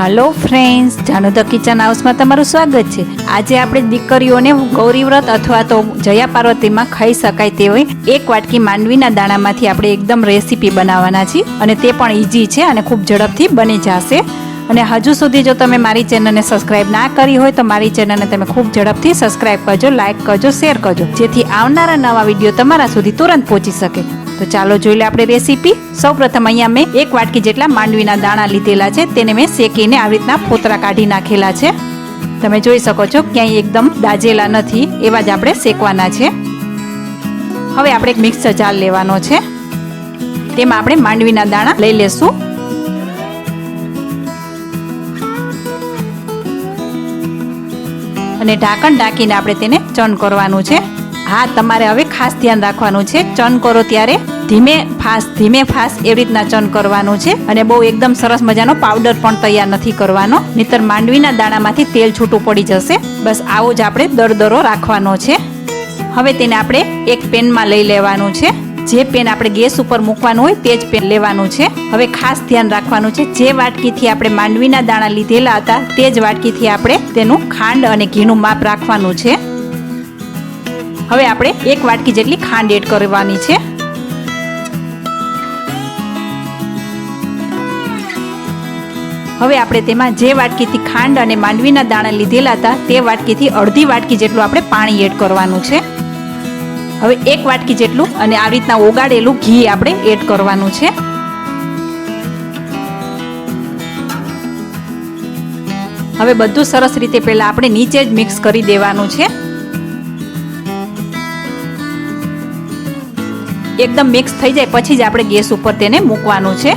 Hello friends Janu the kitchen હાઉસમાં તમારું સ્વાગત છે. આજે આપણે દીકરીઓને ગૌરી વ્રત અથવા તો જયા પાર્વતીમાં ખાઈ શકાય તેવી એક વાટકી માંડવીના દાણામાંથી આપણે એકદમ રેસીપી બનાવવાના છીએ અને તે પણ ઇઝી છે અને ખૂબ ઝડપથી બની જશે. અને હજુ સુધી જો તમે મારી ચેનલને સબસ્ક્રાઇબ ના કરી હોય તો મારી ચેનલને તમે ખૂબ ઝડપથી સબસ્ક્રાઇબ કરજો લાઇક કરજો શેર કરજો, જેથી આવનારા નવા વીડિયો તમારા સુધી તુરંત પહોંચી શકે. તો ચાલો જોઈ લે આપણે રેસીપી સૌપ્રથમ અહીંયા મેં એક વાટકી જેટલા માંડવીના દાણા લીધેલા છે, તેને મેં શેકીને આવી રીતના ફોતરા કાઢી નાખેલા છે. તમે જોઈ શકો છો, ક્યાંય એકદમ દાજેલા નથી, એવા જ આપણે શેકવાના છે. હવે આપણે એક મિક્સર જાર લેવાનો છે. તેમાં આપણે માંડવીના દાણા લઈ લેશું. અને ઢાંકણ ઢાંકીને આપણે તેને ચન કરવાનું છે. હા, તમારે હવે ખાસ ધ્યાન રાખવાનું છે ચર્ન કરો ત્યારે. ધીમે ફાસ ધીમે ફાસ એવી રીતના ચર્ન કરવાનું છે અને બહુ એકદમ સરસ મજાનો પાવડર પણ તૈયાર નથી કરવાનો. નહીતર માંડવીના દાણામાંથી તેલ છૂટું પડી જશે. બસ આવો જ આપણે દરદરો રાખવાનો છે. હવે તેને આપણે એક પેનમાં લઈ લેવાનું છે. જે પેન આપણે ગેસ ઉપર મૂકવાનું હોય તે જ પેન લેવાનું છે. હવે ખાસ ધ્યાન રાખવાનું છે, જે વાટકીથી આપણે માંડવીના દાણા લીધેલા હતા તે જ વાટકીથી આપણે તેનું ખાંડ અને ઘીનું માપ રાખવાનું છે. હવે આપણે એક વાટકી જેટલી ખાંડ એડ કરવાની છે. હવે આપણે તેમાં જે વાટકીથી ખાંડ અને માંડવીના દાણા લીધેલા હતા, તે વાટકીથી અડધી વાટકી જેટલું આપણે પાણી એડ કરવાનું છે. હવે એક વાટકી જેટલું અને આવી રીતના ઓગાળેલું ઘી આપણે એડ કરવાનું છે. હવે બધું સરસ રીતે પહેલાં આપણે નીચે જ મિક્સ કરી દેવાનું છે. એકદમ મિક્સ થઈ જાય. પછી જ આપણે ગેસ ઉપર તેને મૂકવાનું છે.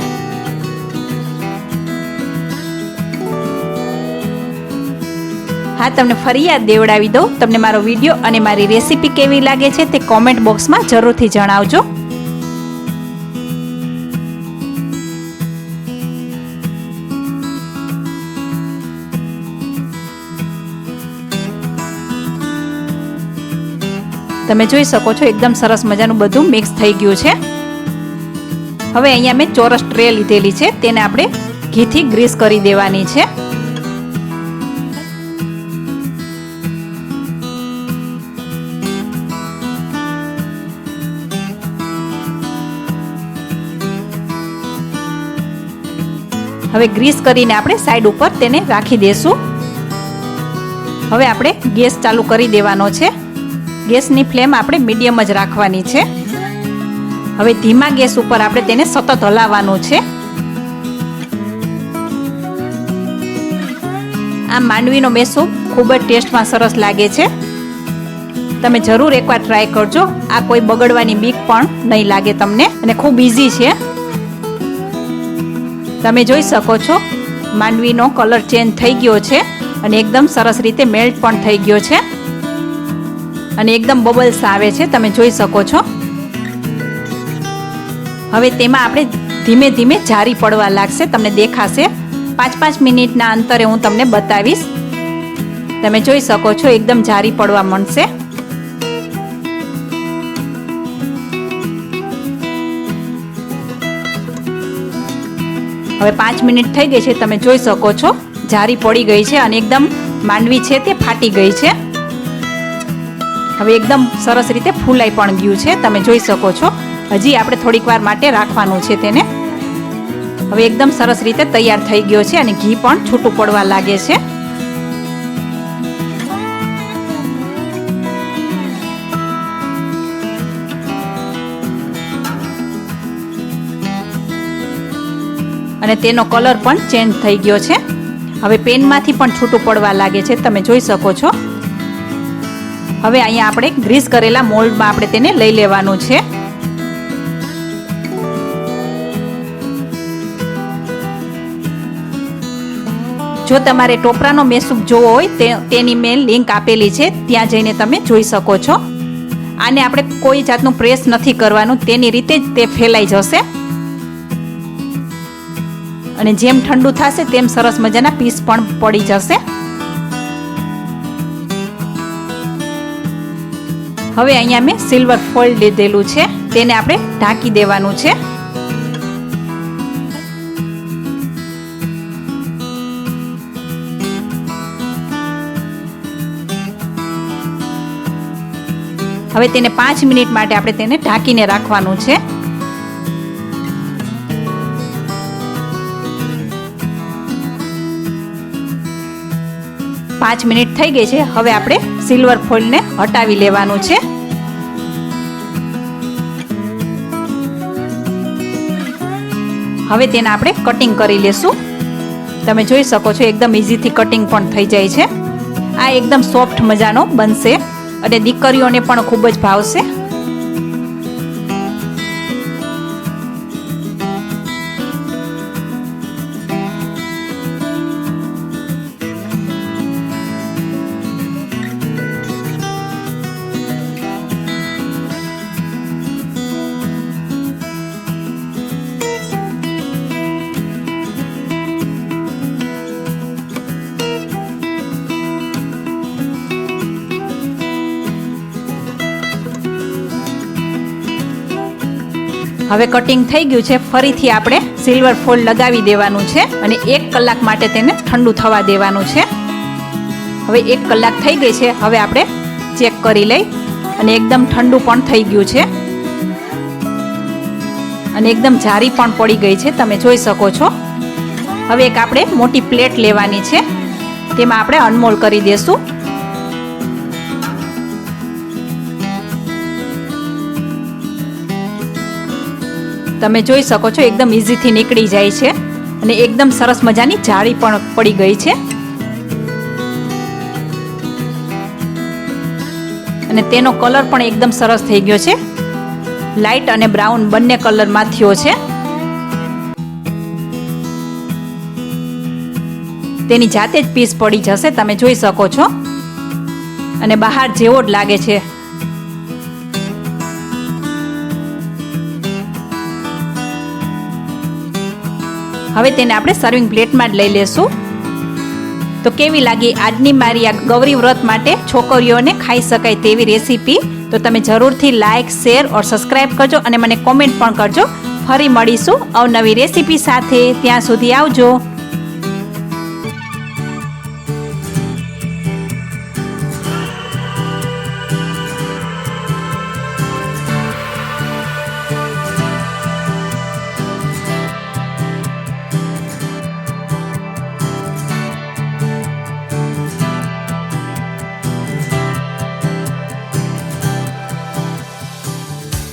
હા, તમને ફરી યાદ દેવડાવી દઉં. તમને મારો વીડિયો અને મારી રેસીપી કેવી લાગે છે તે કોમેન્ટ બોક્સમાં જરૂરથી જણાવજો. તમે જોઈ શકો છો, એકદમ સરસ મજાનું બધું મિક્સ થઈ ગયું છે. હવે અહીંયા મેં ચોરસ ટ્રે લીધેલી છે, તેને આપણે ઘીથી ગ્રીસ કરી દેવાની છે. હવે ગ્રીસ કરીને આપણે સાઈડ ઉપર તેને રાખી દેશું. હવે આપણે ગેસ ચાલુ કરી દેવાનો છે. ગેસની ફ્લેમ આપણે મીડિયમ જ રાખવાની છે. હવે ધીમા ગેસ ઉપર આપણે તેને સતત હલાવવાનું છે. આ માંડવીનો મેસો ખૂબ જ ટેસ્ટમાં સરસ લાગે છે. તમે જરૂર એકવાર ટ્રાય કરજો. આ કોઈ બગડવાની બીક પણ નહીં લાગે તમને અને ખૂબ ઇઝી છે. તમે જોઈ શકો છો, માંડવીનો કલર ચેન્જ થઈ ગયો છે અને એકદમ સરસ રીતે મેલ્ટ પણ થઈ ગયો છે. અને એકદમ બબલ્સ આવે છે, તમે જોઈ શકો છો. હવે તેમાં આપણે ધીમે ધીમે જારી પડવા લાગશે, તમને દેખાશે. પાંચ પાંચ મિનિટના અંતરે હું તમને બતાવીશ. તમે જોઈ શકો છો, એકદમ જારી પડવા મળશે હવે પાંચ મિનિટ થઈ ગઈ છે, તમે જોઈ શકો છો. જારી પડી ગઈ છે અને એકદમ માંડવી છે તે ફાટી ગઈ છે. હવે એકદમ સરસ રીતે ફૂલાઈ પણ ગયું છે, તમે જોઈ શકો છો. હજી આપણે થોડીક વાર માટે રાખવાનું છે તેને. હવે એકદમ સરસ રીતે તૈયાર થઈ ગયો છે અને ઘી પણ છૂટું પડવા લાગે છે. અને તેનો કલર પણ ચેન્જ થઈ ગયો છે. હવે પેનમાંથી પણ છૂટું પડવા લાગે છે, તમે જોઈ શકો છો. હવે અહીંયા આપણે ગ્રીસ કરેલા મોલ્ડમાં આપણે તેને લઈ લેવાનું છે. જો તમારે ટોપરાનો મેસૂપ જોવો હોય તેની મેં લિંક આપેલી છે, ત્યાં જઈને તમે જોઈ શકો છો. આને આપણે કોઈ જાતનું પ્રેસ નથી કરવાનું, તેની રીતે જ તે ફેલાઈ જશે. અને જેમ ઠંડુ થશે, તેમ સરસ મજાના પીસ પણ પડી જશે. હવે અહીંયા મેં સિલ્વર ફોલ્ડ લીધેલું છે. તેને આપણે ઢાંકી દેવાનું છે. હવે તેને પાંચ મિનિટ માટે આપણે તેને ઢાંકીને રાખવાનું છે. પાંચ મિનિટ થઈ ગઈ છે. હવે આપણે સિલ્વર ફોઇલને હટાવી લેવાનું છે. હવે તેને આપણે કટિંગ કરી લેશું. તમે જોઈ શકો છો, એકદમ ઇઝીથી કટિંગ પણ થઈ જાય છે. આ એકદમ સોફ્ટ મજાનો બનશે અને દીકરીઓને પણ ખૂબ જ ભાવશે. હવે કટિંગ થઈ ગયું છે. ફરીથી આપણે સિલ્વર ફોલ લગાવી દેવાનું છે અને એક કલાક માટે તેને ઠંડુ થવા દેવાનું છે. હવે એક કલાક થઈ ગઈ છે. હવે આપણે ચેક કરી લઈ અને એકદમ ઠંડુ પણ થઈ ગયું છે. અને એકદમ જારી પણ પડી ગઈ છે. તમે જોઈ શકો છો. હવે એક આપણે મોટી પ્લેટ લેવાની છે. તેમાં આપણે અનમોલ કરી દેશું. તમે જોઈ શકો છો, એકદમ ઇઝીથી નીકળી જાય છે. અને એકદમ સરસ મજાની જાળી પણ પડી ગઈ છે. અને તેનો કલર પણ એકદમ સરસ થઈ ગયો છે. લાઇટ અને બ્રાઉન બંને કલરમાં થયો છે. તેની જાતે જ પીસ પડી જશે, તમે જોઈ શકો છો. અને બહાર જેવો જ લાગે છે. હવે તેને આપણે સર્વિંગ પ્લેટમાં જ લઈ લેશું. તો કેવી લાગી આજની મારી આ ગૌરી વ્રત માટે છોકરીઓને ખાઈ શકાય તેવી રેસીપી? તો તમે જરૂરથી લાઇક શેર ઓર સબસ્ક્રાઈબ કરજો અને મને કોમેન્ટ પણ કરજો. ફરી મળીશું અવનવી રેસીપી સાથે. ત્યાં સુધી આવજો.